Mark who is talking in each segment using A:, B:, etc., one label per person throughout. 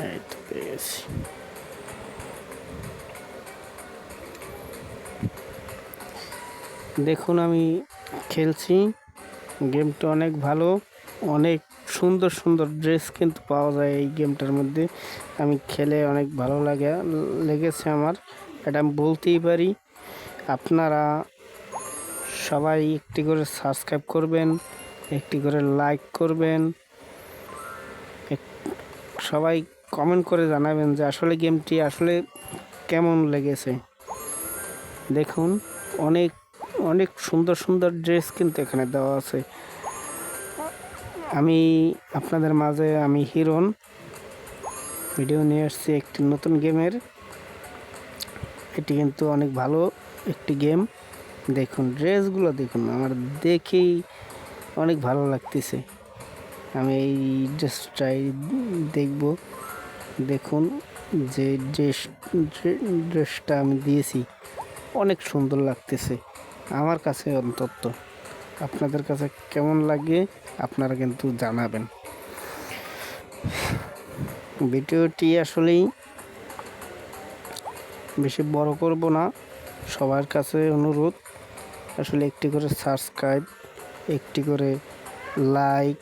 A: দিতেছি দেখুন, আমি খেলছি। গেমটা অনেক ভালো। অনেক সুন্দর সুন্দর ড্রেস কিন্তু পাওয়া যায় এই গেমটার মধ্যে। আমি খেলে অনেক ভালো লাগে, লেগেছে আমার। এটা আমি বলতেই পারি। আপনারা সবাই একটি করে সাবস্ক্রাইব করবেন, একটি করে লাইক করবেন। সবাই কমেন্ট করে জানাবেন যে আসলে গেমটি আসলে কেমন লেগেছে। দেখুন, অনেক অনেক সুন্দর সুন্দর ড্রেস কিন্তু এখানে দেওয়া আছে। আমি আপনাদের মাঝে আমি হিরন ভিডিও নিয়ে আসছি একটি নতুন গেমের এটি কিন্তু অনেক ভালো একটি গেম দেখুন ড্রেসগুলো দেখুন, আমার দেখেই অনেক ভালো লাগতেছে। আমি এই ড্রেসটাই দেখব। দেখুন যে ড্রেস ড্রেসটা আমি দিয়েছি, অনেক সুন্দর লাগতেছে। আমার কাছে অন্তত। আপনাদের কাছে কেমন লাগে, আপনারা কিন্তু জানাবেন। ভিডিওটি আসলেই বেশি বড় করব না। সবার কাছে অনুরোধ, আসলে একটি করে সাবস্ক্রাইব, একটি করে লাইক,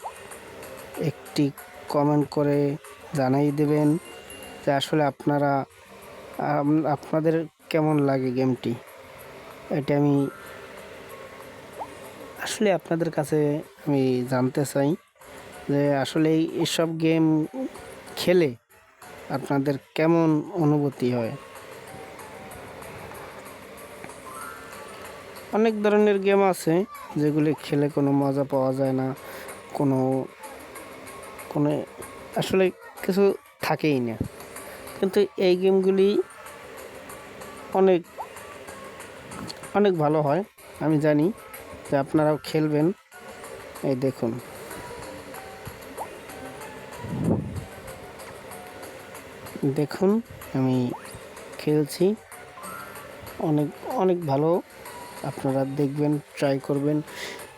A: একটি কমেন্ট করে জানাই দেবেন যে আসলে আপনারা আপনাদের কেমন লাগে গেমটি এটা আমি আসলে আপনাদের কাছে আমি জানতে চাই যে আসলে এসব গেম খেলে আপনাদের কেমন অনুভূতি হয়? অনেক ধরনের গেম আছে যেগুলি খেলে কোনো মজা পাওয়া যায় না, কোনো কোনো, আসলে কিছু থাকেই না। কিন্তু এই গেমগুলি অনেক অনেক ভালো হয়, আমি জানি। যে আপনারাও খেলবেন। এই দেখুন। দেখুন, আমি খেলছি। অনেক অনেক ভালো। আপনারা দেখবেন ট্রাই করবেন।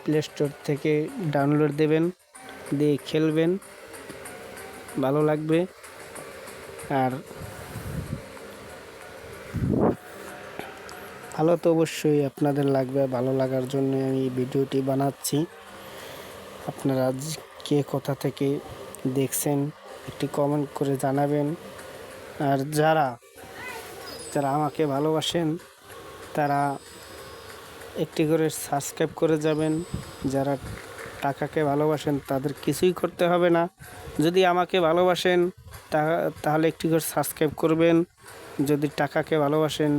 A: প্লে স্টোর থেকে ডাউনলোড দেবেন, দিয়ে খেলবেন। ভালো লাগবে। আর ভালো তো অবশ্যই আপনাদের লাগবে, ভালো লাগার জন্য আমি ভিডিওটি বানাচ্ছি। আপনারা কে কোথা থেকে দেখছেন একটি কমেন্ট করে জানাবেন। আর যারা যারা আমাকে ভালোবাসেন, তারা একটি করে সাবস্ক্রাইব করে যাবেন। যারা টাকাকে ভালোবাসেন, তাদের কিছুই করতে হবে না। যদি আমাকে ভালোবাসেন তাহলে একটি করে সাবস্ক্রাইব করবেন। যদি টাকাকে ভালোবাসেন,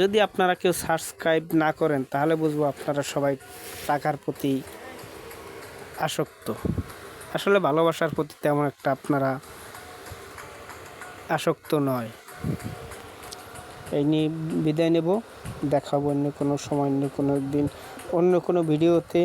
A: যদি আপনারা কেউ সাবস্ক্রাইব না করেন, তাহলে বুঝব আপনারা সবাই টাকার প্রতি আসক্ত। আসলে ভালোবাসার প্রতি তেমন একটা আপনারা আসক্ত নয়। এই নিয়ে বিদায় নেব। দেখাবো অন্য কোনো সময়, অন্য কোনো দিন, অন্য কোনো ভিডিওতে।